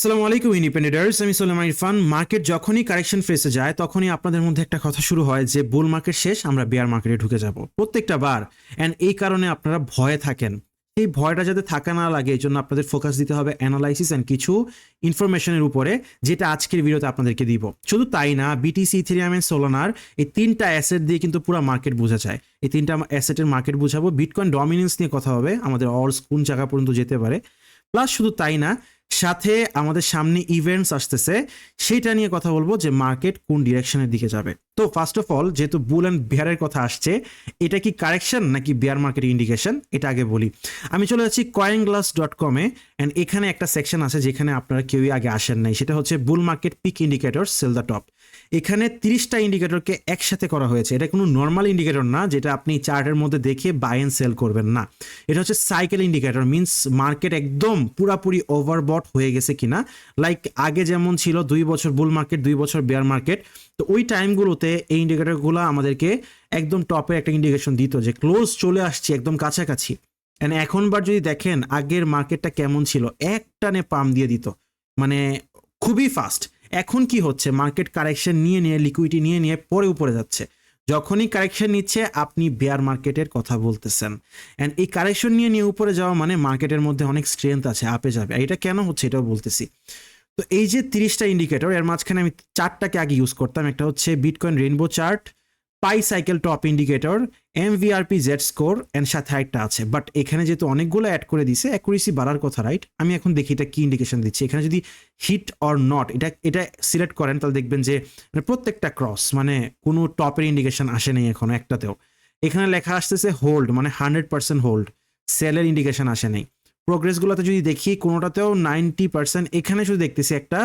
আসসালামু আলাইকুম ইন্ডিপেন্ডেন্টার্স আমি সোলেমান ইরফান। মার্কেট যখনই কারেকশন ফেসে যায়, তখনই আপনাদের মধ্যে একটা কথা শুরু হয় যে, বুল মার্কেট শেষ, আমরা বেয়ার মার্কেটে ঢুকে যাব। প্রত্যেকটা বার। অ্যান্ড এই কারণে আপনারা ভয়ে থাকেন। এই ভয়টা যাতে থাকা না লাগে এই জন্য আপনাদের ফোকাস দিতে হবে অ্যানালাইসিস অ্যান্ড কিছু ইনফরমেশনের উপরে, যেটা আজকের ভিডিওতে আপনাদেরকে দিব। শুধু তাই না বিটিসি ইথেরিয়াম এন্ড সোলানার এই তিনটা অ্যাসেট দিয়ে কিন্তু পুরো মার্কেট বোঝা যায়। এই তিনটা অ্যাসেটের মার্কেট বোঝাবো। বিটকয়েন ডমিনেন্স নিয়ে কথা হবে। আমাদের অলস কোন জায়গা পর্যন্ত যেতে পারে। প্লাস শুধু তাই না সাথে আমাদের সামনে ইভেন্টস আসতেছে সেটা নিয়ে কথা বলব যে মার্কেট কোন ডিরেকশনের দিকে যাবে। তো ফার্স্ট অফ অল যেহেতু বুল অ্যান্ড বিহারের কথা আসছে, এটা কি কারেকশন নাকি বিয়ার মার্কেট ইন্ডিকেশন এটা আগে বলি। আমি চলে যাচ্ছি কয়েন গ্লাস ডট কমে অ্যান্ড এখানে একটা সেকশন আছে যেখানে আপনারা কেউই আগে আসেন নাই। সেটা হচ্ছে bull market peak indicator sell the top এখানে তিরিশটা ইন্ডিকেটরকে একসাথে করা হয়েছে। এটা কোনো নর্মাল ইন্ডিকেটর না, যেটা আপনি চার্টের মধ্যে দেখে বাই অ্যান্ড সেল করবেন না। এটা হচ্ছে সাইকেল ইন্ডিকেটর মিনস মার্কেট একদম পুরাপুরি ওভারবট হয়ে গেছে কিনা। লাইক আগে যেমন ছিল দুই বছর বুল মার্কেট দুই বছর বেয়ার মার্কেট তো ওই টাইমগুলোতে এই ইন্ডিকেটরগুলো আমাদেরকে একদম টপে একটা ইন্ডিকেশন দিত যে ক্লোজ চলে আসছে, একদম কাছাকাছি। অ্যান্ড এখনবার যদি দেখেন, আগের মার্কেটটা কেমন ছিল এক টানে পাম দিয়ে দিত। মানে খুবই ফাস্ট এখন কি হচ্ছে? মার্কেট কারেকশন নিয়ে নিয়ে লিকুইডিটি নিয়ে নিয়ে পরে উপরে যাচ্ছে। যখনই কারেকশন নিচ্ছে, আপনি বেয়ার মার্কেটের কথা বলতেছেন। অ্যান্ড এই কারেকশন নিয়ে নিয়ে উপরে যাওয়া মানে মার্কেটের মধ্যে অনেক স্ট্রেংথ আছে আপে যাবে। এটা কেন হচ্ছে? এটাও বলতেছি। তো এই যে তিরিশটা ইন্ডিকেটর এর মাঝখানে আমি চারটাকে আগে ইউজ করতাম, একটা হচ্ছে bitcoin rainbow chart pi cycle top indicator M VRP Z score and সাথে একটা আছে। বাট এখানে যেহেতু অনেকগুলো অ্যাড করে দিছে অ্যাকুরেসি বাড়ার কথা রাইট আমি এখন দেখি এটা কি ইন্ডিকেশন দিচ্ছে। এখানে যদি হিট অর নট এটা এটা সিলেক্ট করেন, তাহলে দেখবেন যে মানে প্রত্যেকটা ক্রস মানে কোনো টপের ইন্ডিকেশন আসে নেই এখনও একটাতেও। এখানে লেখা আসতেছে হোল্ড মানে হান্ড্রেড পার্সেন্ট হোল্ড সেলের ইন্ডিকেশন আসে নেই। প্রোগ্রেসগুলোতে যদি দেখি, কোনোটাতেও নাইনটি পার্সেন্ট এখানে শুধু দেখতেছি একটা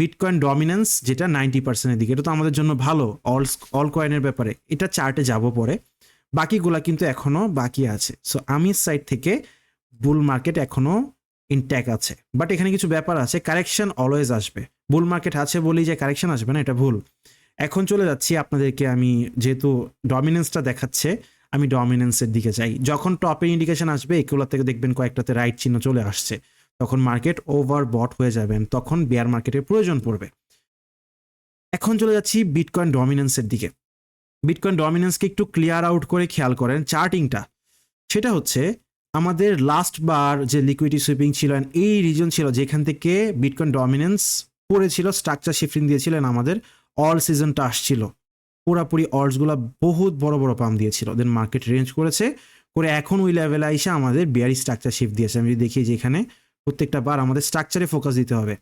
বিটকয়েন ডমিনেন্স যেটা নাইনটি পার্সেন্টের দিকে। এটা তো আমাদের জন্য ভালো অল অল কয়েনের ব্যাপারে। এটা চার্টে যাব পরে। বাকিগুলা কিন্তু এখনও বাকি আছে। সো আমি সাইড থেকে বুল মার্কেট এখনও ইনট্যাক আছে। বাট এখানে কিছু ব্যাপার আছে কারেকশন অলওয়েজ আসবে। বুল মার্কেট আছে বলেই যে কারেকশন আসবে না, এটা ভুল। এখন চলে যাচ্ছি আপনাদেরকে আমি যেহেতু ডমিনেন্সটা দেখাচ্ছে আমি ডমিনেন্সের দিকে যাই। যখন টপের ইন্ডিকেশন আসবে এগুলো থেকে দেখবেন কয়েকটাতে রাইট চিহ্ন চলে আসছে। তখন মার্কেট ওভার বট হয়ে যাবেন, তখন বেয়ার মার্কেটের প্রয়োজন পড়বে। এখন চলে যাচ্ছি বিটকয়েন ডমিনেন্সের দিকে। বিটকয়েন ডমিনেন্সকে একটু ক্লিয়ার আউট করে খেয়াল করেন চার্টিংটা সেটা হচ্ছে, আমাদের লাস্ট বার যে লিকুইডিটি সুইপিং ছিল এই রিজন ছিল যেখান থেকে বিটকয়েন ডমিনেন্স পড়েছিল স্ট্রাকচার শিফটিং দিয়েছিলেন আমাদের অল সিজনটা আসছিল। পুরাপুরি অর্ডসগুলো বহুত বড় বড় পাম দিয়েছিল। দেন মার্কেট রেঞ্জ করেছে, করে এখন ওই লেভেলে এসে আমাদের বিয়ারি স্ট্রাকচার শিফট দিয়েছে। আমি দেখি যে এখানে প্রত্যেকটা বার আমাদের স্ট্রাকচারে ফোকাস দিতে হবে।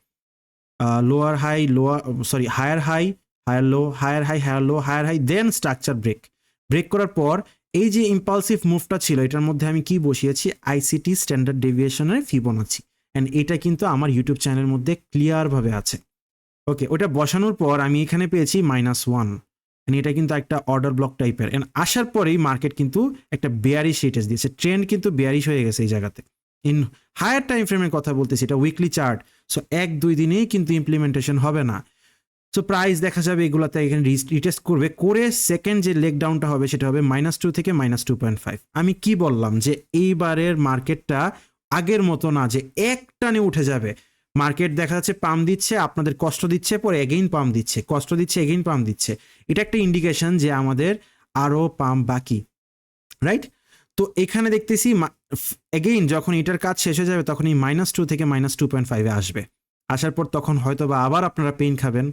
Lower high lower sorry higher high higher low higher high higher low higher high then structure break break করার পর এই যে ইম্পালসিভ মুভটা ছিল, এটার মধ্যে আমি কি বসিয়েছি? আইসিটি স্ট্যান্ডার্ড ডেভিয়েশনের ফিবোনাচ্ছি অ্যান্ড এটা কিন্তু আমার ইউটিউব চ্যানেলের মধ্যে ক্লিয়ারভাবে আছে। ওকে ওটা বসানোর পর আমি এখানে পেয়েছি মাইনাস ওয়ান এটা কিন্তু একটা অর্ডার ব্লক টাইপের এন্ড আসার পরেই মার্কেট কিন্তু একটা বেয়ারিশ রেটেস দিয়েছে। ট্রেন্ড কিন্তু বেয়ারিশ হয়ে গেছে এই জায়গাতে। ইন হায়ার টাইম ফ্রেমের কথা বলতেছি, এটা উইকলি চার্ট সো এক, দুই দিনেই কিন্তু ইমপ্লিমেন্টেশন হবে না। সো প্রাইস দেখা যাবে এগুলাতে এখানে রিটেস্ট করবে। করে সেকেন্ড যে লেগ ডাউনটা হবে, সেটা হবে মাইনাস টু থেকে মাইনাস টু পয়েন্ট ফাইভ আমি কি বললাম যে এইবারের মার্কেটটা আগের মতো না, যে এক টানে উঠে যাবে। মার্কেট দেখা যাচ্ছে পাম দিচ্ছে, আপনাদের কষ্ট দিচ্ছে, পরে এগেইন পাম দিচ্ছে, কষ্ট দিচ্ছে এগেইন পাম দিচ্ছে। এটা একটা ইন্ডিকেশন যে আমাদের আরও পাম বাকি রাইট তো এখানে দেখতেছি এগেইন যখন এটার কাজ শেষ হয়ে যাবে তখন এই মাইনাস টু থেকে মাইনাস টু পয়েন্ট ফাইভে আসবে। আসার পর তখন হয়তো বা আবার আপনারা পেইন খাবেন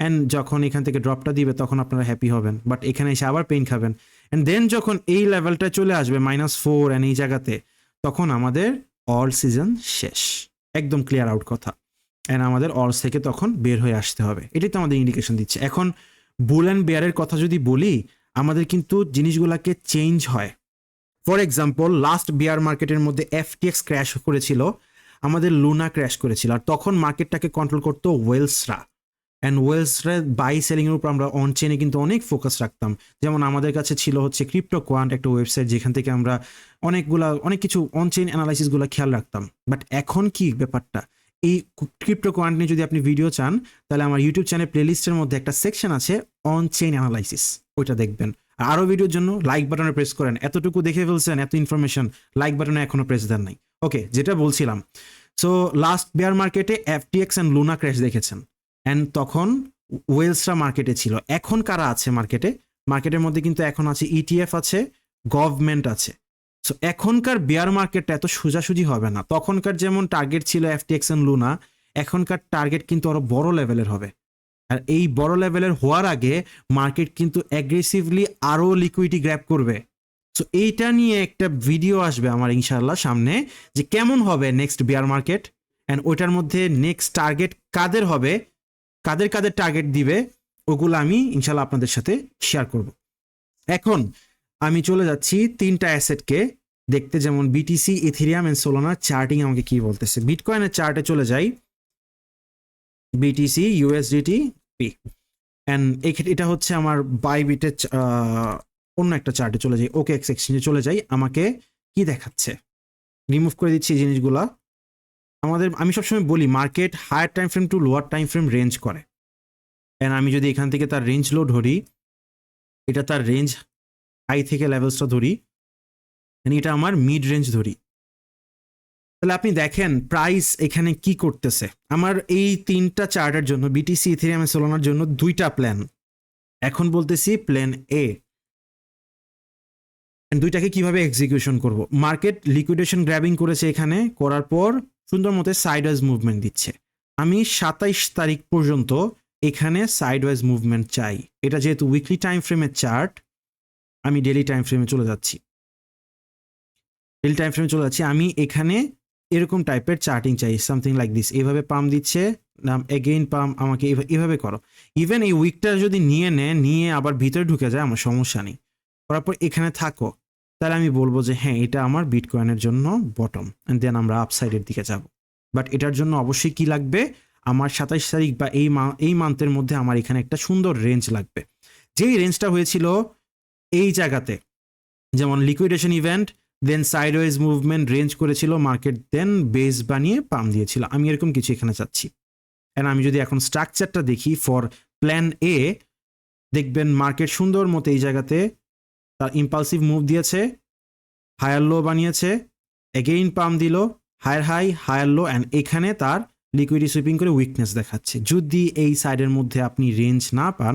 অ্যান্ড যখন এখান থেকে ড্রপটা দিবে তখন আপনারা হ্যাপি হবেন বাট এখানে এসে আবার পেইন খাবেন। অ্যান্ড দেন যখন এই লেভেলটা চলে আসবে মাইনাস ফোর অ্যান্ড এই জায়গাতে, তখন আমাদের অল সিজন শেষ। একদম ক্লিয়ার আউট কথা। অ্যান্ড আমাদের অলস থেকে তখন বের হয়ে আসতে হবে। এটাই তো আমাদের ইন্ডিকেশন দিচ্ছে। এখন বুল অ্যান্ড বেয়ারের কথা যদি বলি, আমাদের কিন্তু জিনিসগুলোকে চেঞ্জ হয়। ফর এক্সাম্পল লাস্ট বিয়ার মার্কেটের মধ্যে এফটিএক্স ক্র্যাশ করেছিল। আমাদের লুনা ক্র্যাশ করেছিল। আর তখন মার্কেটটাকে কন্ট্রোল করতো ওয়েলসরা অ্যান্ড ওয়েলসরা বাই সেলিংয়ের উপর আমরা অন চেনে কিন্তু অনেক ফোকাস রাখতাম। যেমন আমাদের কাছে ছিল হচ্ছে ক্রিপ্টো কোয়ান্ট একটা ওয়েবসাইট যেখান থেকে আমরা অনেকগুলা, অনেক কিছু অন চেন অ্যানালাইসিসগুলো খেয়াল রাখতাম। বাট এখন কি ব্যাপারটা? এই ক্রিপ্টো কোয়ান্ট নিয়ে যদি আপনি ভিডিও চান, তাহলে আমার ইউটিউব চ্যানেল প্লেলিস্টের মধ্যে একটা সেকশন আছে অন চেইন অ্যানালাইসিস ওইটা দেখবেন। আর আরও ভিডিওর জন্য লাইক বাটনে প্রেস করেন। এতটুকু দেখে ফেলছেন, এত ইনফরমেশন লাইক বাটনে এখনও প্রেস দেন নাই। ওকে যেটা বলছিলাম। সো লাস্ট বেয়ার মার্কেটে এফটিএক্স অ্যান্ড লুনা ক্র্যাশ দেখেছেন। অ্যান্ড তখন ওয়েলসরা মার্কেটে ছিল। এখন কারা আছে মার্কেটে মার্কেটের মধ্যে কিন্তু এখন আছে ইটিএফ আছে গভর্নমেন্ট আছে। সো এখনকার বেয়ার মার্কেটটা এত সোজাসুজি হবে না। তখনকার যেমন টার্গেট ছিল এফটিএক্স অ্যান্ড লুনা এখনকার টার্গেট কিন্তু আরও বড় লেভেলের হবে। আর এই বড় লেভেলের হওয়ার আগে মার্কেট কিন্তু অ্যাগ্রেসিভলি আরও লিকুইডিটি গ্র্যাপ করবে। সো এইটা নিয়ে একটা ভিডিও আসবে আমার ইনশাল্লাহ সামনে, যে কেমন হবে নেক্সট বিয়ার মার্কেট অ্যান্ড ওইটার মধ্যে নেক্সট টার্গেট কাদের হবে? কাদের কাদের টার্গেট দিবে, ওগুলো আমি ইনশাল্লাহ আপনাদের সাথে শেয়ার করব। এখন আমি চলে যাচ্ছি তিনটা অ্যাসেটকে দেখতে, যেমন বিটিসি ইথেরিয়াম এন্ড সোলোনার চার্টিং আমাকে কি বলতেছে। বিটকয়েনের চার্টে চলে যাই। বিটিসি ইউএসডিটি পি অ্যান্ড এটা হচ্ছে আমার বাইবিটের অন্য একটা চার্টে চলে যাই। ওকে এক্স এক্সচেঞ্জে চলে যাই। আমাকে কি দেখাচ্ছে? রিমুভ করে দিচ্ছি এই জিনিসগুলা। আমাদের, আমি সবসময় বলি market higher time frame to lower time frame range করে। অ্যান্ড আমি যদি এখান থেকে তার রেঞ্জ লো ধরি, এটা তার রেঞ্জ হাই থেকে লেভেলসটা ধরি and এটা আমার মিড রেঞ্জ ধরি। তাহলে আপনি দেখেন প্রাইস এখানে কি করতেছে। আমার এই তিনটা চার্টের জন্য বিটিসি ইথেরিয়াম সোলানোর জন্য দুইটা প্ল্যান এখন বলতেছি প্ল্যান এ দুইটাকে কীভাবে এক্সিকিউশন করব? মার্কেট লিকুইডেশন গ্র্যাবিং করেছে এখানে, করার পর সুন্দর মতো সাইডওয়াইজ মুভমেন্ট দিচ্ছে। আমি সাতাইশ তারিখ পর্যন্ত এখানে সাইডওয়াইজ মুভমেন্ট চাই। এটা যেহেতু উইকলি টাইম ফ্রেমের চার্ট আমি ডেলি টাইম ফ্রেমে চলে যাচ্ছি। ডেলি টাইম ফ্রেমে চলে যাচ্ছি। আমি এখানে এরকম টাইপের চার্টিং চাই সামথিং লাইক দিস এইভাবে পাম দিচ্ছে, নাম এগেইন পাম আমাকে এভা- এভাবে করো। ইভেন এই উইকটা যদি নিয়ে নেয় নিয়ে আবার ভিতরে ঢুকে যায়, আমার সমস্যা নেই। করার পর এখানে থাকো। তাহলে আমি বলব যে হ্যাঁ এটা আমার বিটকয়েনের জন্য বটম অ্যান্ড দেন আমরা আপসাইডের দিকে যাব। বাট এটার জন্য অবশ্যই কি লাগবে? আমার সাতাইশ তারিখ বা এই এই মান্থের মধ্যে আমার এখানে একটা সুন্দর রেঞ্জ লাগবে। যেই রেঞ্জটা হয়েছিল এই জায়গাতে, যেমন liquidation event then sideways movement range করেছিল মার্কেট দেন বেস বানিয়ে পাম দিয়েছিল। আমি এরকম কিছু এখানে চাচ্ছি। অ্যান্ড আমি যদি এখন স্ট্রাকচারটা দেখি ফর প্ল্যান এ দেখবেন মার্কেট সুন্দর মতো এই জায়গাতে তার ইম্পালসিভ মুভ দিয়েছে হায়ার লো বানিয়েছে এগেইন পাম দিল higher high higher low and এখানে তার লিকুইডি সুইপিং করে উইকনেস দেখাচ্ছে। যদি এই সাইডের মধ্যে আপনি রেঞ্জ না পান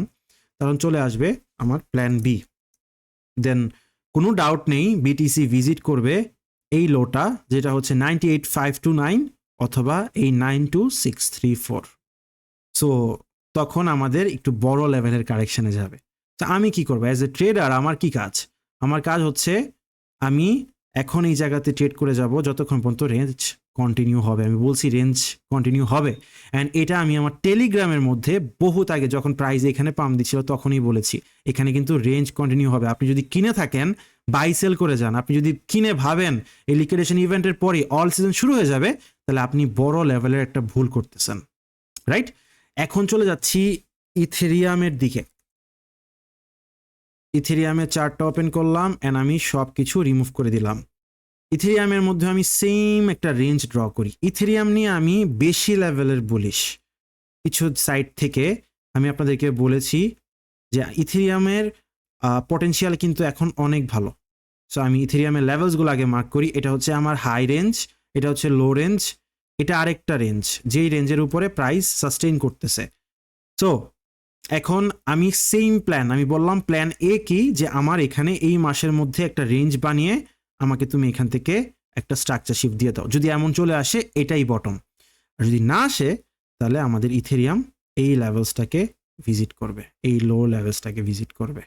তখন চলে আসবে আমার প্ল্যান বি দেন কোনো ডাউট নেই বিটিসি ভিজিট করবে এই লোটা যেটা হচ্ছে ninety eight five two nine অথবা এই nine two six three four so তখন আমাদের একটু বড় লেভেলের কারেকশানে যাবে। তো আমি কি করব? অ্যাজ এ ট্রেডার আমার কি কাজ? আমার কাজ হচ্ছে, আমি এখন এই জায়গাতে ট্রেড করে যাব যতক্ষণ পর্যন্ত রেঞ্জ কন্টিনিউ হবে। আমি বলছি রেঞ্জ কন্টিনিউ হবে। অ্যান্ড এটা আমি আমার টেলিগ্রামের মধ্যে বহুত আগে যখন প্রাইস এখানে পাম দিচ্ছিল তখনই বলেছি। এখানে কিন্তু রেঞ্জ কন্টিনিউ হবে। আপনি যদি কিনে থাকেন বাই সেল করে যান, আপনি যদি কিনে ভাবেন, এই লিকুইডেশন ইভেন্টের পরে অল সিজন শুরু হয়ে যাবে, তাহলে আপনি বড় লেভেলের একটা ভুল করতেছেন। রাইট এখন চলে যাচ্ছি ইথেরিয়ামের দিকে। ইথেরিয়ামের চার্টটা ওপেন করলাম অ্যান্ড আমি সব কিছু রিমুভ করে দিলাম। ইথেরিয়ামের মধ্যে আমি সেম একটা রেঞ্জ ড্র করি। ইথেরিয়াম নিয়ে আমি বেশি লেভেলের বলিস কিছু সাইট থেকে আমি আপনাদেরকে বলেছি যে ইথেরিয়ামের পটেনশিয়াল কিন্তু এখন অনেক ভালো। সো আমি ইথেরিয়ামের লেভেলসগুলো আগে মার্ক করি। এটা হচ্ছে আমার হাই রেঞ্জ এটা হচ্ছে লো রেঞ্জ এটা আরেকটা রেঞ্জ যেই রেঞ্জের উপরে প্রাইস সাস্টেইন করতেছে। সো এখন আমি সেম প্ল্যান আমি বললাম প্ল্যান এ কি? যে আমার এখানে এই মাসের মধ্যে একটা রেঞ্জ বানিয়ে আমাকে তুমি এখান থেকে একটা স্ট্রাকচার শিফট দিয়ে দাও। যদি এমন চলে আসে, এটাই বটম আর যদি না আসে, তাহলে আমাদের ইথেরিয়াম এই লেভেলসটাকে ভিজিট করবে, এই লো লেভেলসটাকে ভিজিট করবে।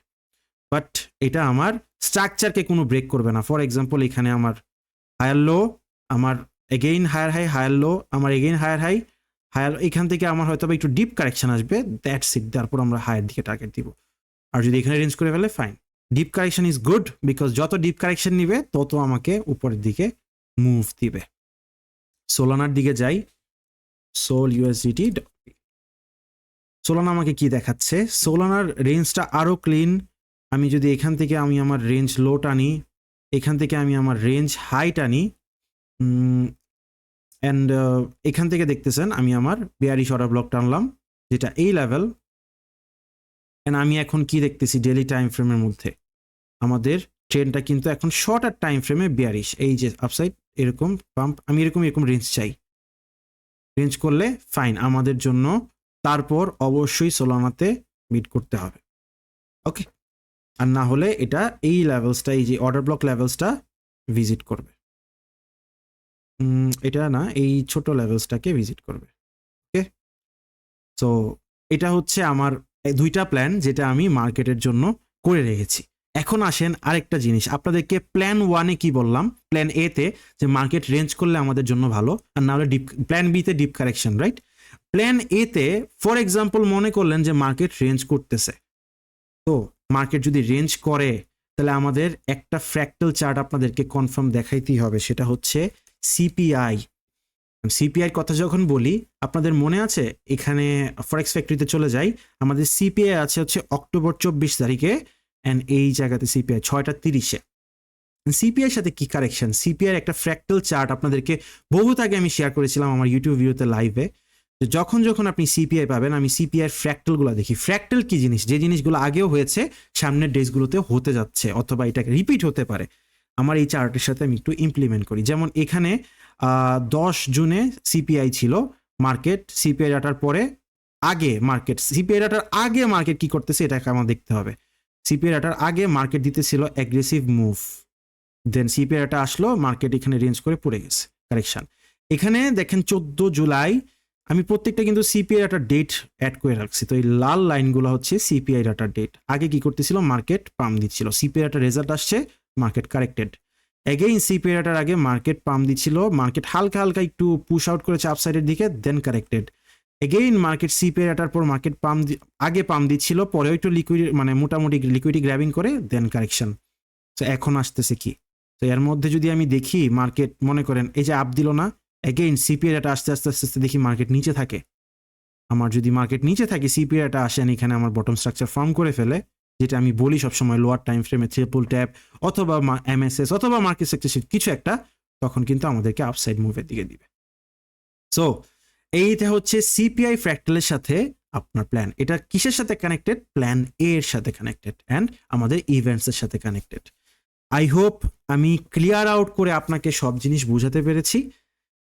বাট এটা আমার স্ট্রাকচারকে কোনো ব্রেক করবে না। ফর এক্সাম্পল এখানে আমার হায়ার লো আমার again higher high higher low আমার এগেইন হায়ার হাই হায়ার এখান থেকে আমার হয়তো একটু ডিপ কারেকশন আসবে দ্যাট সিট তারপর আমরা হায়ার দিকে টার্গেট দিব। আর যদি এখানে রেঞ্জ করে ফেলে fine deep correction is good because যত ডিপ কারেকশন নিবে, তত আমাকে উপরের দিকে মুভ দিবে। সোলানার দিকে যাই। সোল ইউএসডিটি সোলানা আমাকে কি দেখাচ্ছে? সোলানার রেঞ্জটা আরও ক্লিন আমি যদি এখান থেকে আমি আমার রেঞ্জ লো টানি, এখান থেকে আমি আমার রেঞ্জ হাই টানি অ্যান্ড এখান থেকে দেখতেছেন আমি আমার বিয়ারি সরা ব্লক টানলাম, যেটা এই লেভেল অ্যান্ড আমি এখন কি দেখতেছি ডেলি টাইম ফ্রেমের মধ্যে? আমাদের ট্রেনটা কিন্তু এখন শর্ট আর টাইম ফ্রেমে বিয়ারিশ এই যে আপসাইড এরকম পাম্প আমি এরকম এরকম রেঞ্জ চাই। রেঞ্জ করলে ফাইন আমাদের জন্য তারপর অবশ্যই সোলানাতে মিট করতে হবে। ওকে আর না হলে এটা এই লেভেলসটা এই যে অর্ডার ব্লক লেভেলসটা ভিজিট করবে। এটা না এই ছোট লেভেলসটাকে ভিজিট করবে ওকে সো এটা হচ্ছে আমার দুইটা প্ল্যান যেটা আমি মার্কেটের জন্য করে রেখেছি। এখন আসেন আরেকটা জিনিস, আপনাদেরকে প্ল্যান ওয়ানে কি বললাম? প্ল্যান এ তে যে মার্কেট রেঞ্জ করলে আমাদের জন্য ভালো, আর না হলে ডিপ প্ল্যান বি তে deep correction right plan A তে ফর এক্সাম্পল মনে করলেন যে মার্কেট রেঞ্জ করতেছে। তো মার্কেট যদি রেঞ্জ করে, তাহলে আমাদের একটা ফ্র্যাক্টাল চার্ট আপনাদেরকে কনফার্ম দেখাইতেই হবে, সেটা হচ্ছে সিপিআই সিপিআই কথা যখন বলি, আপনাদের মনে আছে? এখানে ফরেক্স ফ্যাক্টরিতে চলে যাই। আমাদের সিপিআই আছে হচ্ছে অক্টোবর চব্বিশ তারিখে অ্যান্ড এই জায়গাতে সিপিআই ছয়টা তিরিশে। সিপিআই সাথে কি কারেকশন সিপিআই একটা ফ্র্যাক্টাল চার্ট আপনাদেরকে বহুত আগে আমি শেয়ার করেছিলাম আমার ইউটিউব ভিডিওতে লাইভে যখন যখন আপনি সিপিআই পাবেন, আমি সিপিআই ফ্র্যাক্টালগুলো দেখি। ফ্র্যাক্টাল কি জিনিস? যে জিনিসগুলো আগেও হয়েছে, সামনের ডেজগুলোতে হতে যাচ্ছে, অথবা এটাকে রিপিট হতে পারে। আমার এই চার্টের সাথে আমি একটু ইমপ্লিমেন্ট করি। যেমন এখানে দশ জুনে সিপিআই ছিল মার্কেট সিপিআই ডাটার পরে আগে মার্কেট সিপিআই ডাটার আগে মার্কেট কি করতেছে এটাকে আমার দেখতে হবে। সিপিআই ডাটার আগে market দিতেছিল aggressive move then CPI data আসলো মার্কেট এখানে রেঞ্জ করে পড়ে গেছে কারেকশন এখানে দেখেন চোদ্দ জুলাই, আমি প্রত্যেকটা কিন্তু সিপিআই ডাটার ডেট অ্যাড করে রাখছি। তো এই লাল লাইনগুলো হচ্ছে সিপিআই ডাটার ডেট আগে কি করতেছিল? মার্কেট পাম দিচ্ছিল। সিপিআই ডাটার রেজাল্ট আসছে মার্কেট কারেক্টেড এগেইন সিপিআই ডাটার আগে মার্কেট পাম দিচ্ছিল। মার্কেট হালকা হালকা একটু পুশ আউট করেছে আপসাইডের দিকে then corrected again market CPI ডাটার পর মার্কেট পাম আগে পাম দিচ্ছিল, পরেও একটু লিকুইড মানে মোটামুটি লিকুইডি গ্র্যাবিং করে দেন কারেকশন তো এখন আসতেছে কি? তো এর মধ্যে যদি আমি দেখি মার্কেট মনে করেন এই যে আপ দিল না এগেইন সিপিআই ডাটা আস্তে আস্তে আস্তে আস্তে দেখি মার্কেট নিচে থাকে। আমার যদি মার্কেট নিচে থাকে সিপিআই ডাটা আসেন এখানে আমার বটম স্ট্রাকচার ফর্ম করে ফেলে যেটা আমি বলি সবসময় লোয়ার টাইম ফ্রেমে ট্রিপল ট্যাপ অথবা এমএসএস অথবা মার্কেট সেক্টর কিছু একটা, তখন কিন্তু আমাদেরকে আপসাইড মুভের দিকে দিবে। সো এইটা হচ্ছে সিপিআই ফ্র্যাক্টালের সাথে আপনার প্ল্যান এটা কিসের সাথে কানেক্টেড প্ল্যান এ এর সাথে কানেক্টেড অ্যান্ড আমাদের ইভেন্টসের সাথে কানেক্টেড আই হোপ আমি ক্লিয়ার আউট করে আপনাকে সব জিনিস বোঝাতে পেরেছি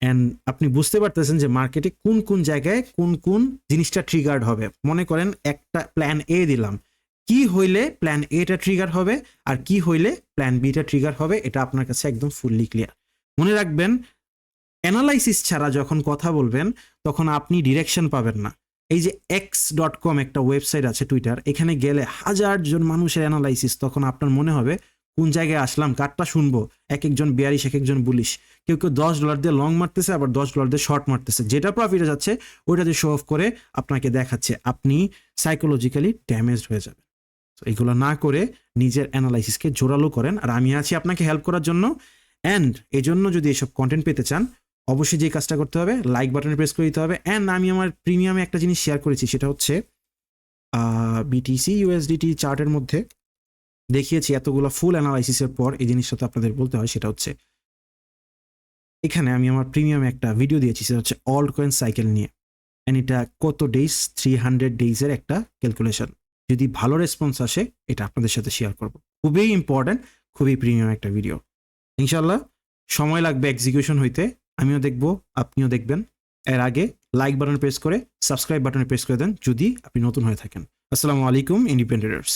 অ্যান্ড আপনি বুঝতে পারতেছেন যে মার্কেটে কোন কোন জায়গায় কোন কোন জিনিসটা ট্রিগার্ড হবে। মনে করেন একটা প্ল্যান এ দিলাম। কি হইলে প্ল্যান এটা ট্রিগার হবে আর কি হইলে প্ল্যান বিটা ট্রিগার হবে, এটা আপনার কাছে একদম ফুললি ক্লিয়ার মনে রাখবেন অ্যানালাইসিস ছাড়া যখন কথা বলবেন, তখন আপনি ডিরেকশন পাবেন না। এই যে এক্স ডট কম একটা ওয়েবসাইট আছে টুইটার এখানে গেলে হাজার জন মানুষের অ্যানালাইসিস তখন আপনার মনে হবে, কোন জায়গায় আসলাম, কারটা শুনব এক একজন বিয়ারিশ এক একজন বুলিশ কেউ কেউ দশ ডলার দিয়ে লং মারতেছে, আবার দশ ডলার দিয়ে শর্ট মারতেছে। যেটা প্রফিটে যাচ্ছে ওইটা দিয়ে শো অফ করে আপনাকে দেখাচ্ছে, আপনি সাইকোলজিক্যালি ড্যামেজড হয়ে যাবেন। তো এগুলো না করে নিজের অ্যানালাইসিসকে জোরালো করেন। আর আমি আছি আপনাকে হেল্প করার জন্য। অ্যান্ড এজন্য যদি এসব কন্টেন্ট পেতে চান, অবশ্যই যে কাজটা করতে হবে লাইক বাটনে প্রেস করে দিতে হবে। অ্যান্ড আমি আমার প্রিমিয়ামে একটা জিনিস শেয়ার করেছি, সেটা হচ্ছে বিটিসি ইউএসডিটি চার্টের মধ্যে দেখিয়েছি এতগুলো ফুল অ্যানালাইসিসের পর এই জিনিসটা তো আপনাদের বলতে হয়, সেটা হচ্ছে, এখানে আমি আমার প্রিমিয়ামে একটা ভিডিও দিয়েছি, সেটা হচ্ছে অল্ড কয়েন সাইকেল নিয়ে। অ্যান্ড এটা কত ডেইজ থ্রি হান্ড্রেড ডেইজের একটা ক্যালকুলেশন যদি ভালো রেসপন্স আসে, এটা আপনাদের সাথে শেয়ার করব। খুবই ইম্পর্ট্যান্ট খুবই প্রিমিয়াম একটা ভিডিও ইনশাল্লাহ সময় লাগবে এক্সিকিউশন হইতে, আমিও দেখব, আপনিও দেখবেন। এর আগে লাইক বাটন প্রেস করে সাবস্ক্রাইব বাটনে প্রেস করে দেন, যদি আপনি নতুন হয়ে থাকেন। আসসালামু আলাইকুম ইন্ডিপেন্ডেন্টার্স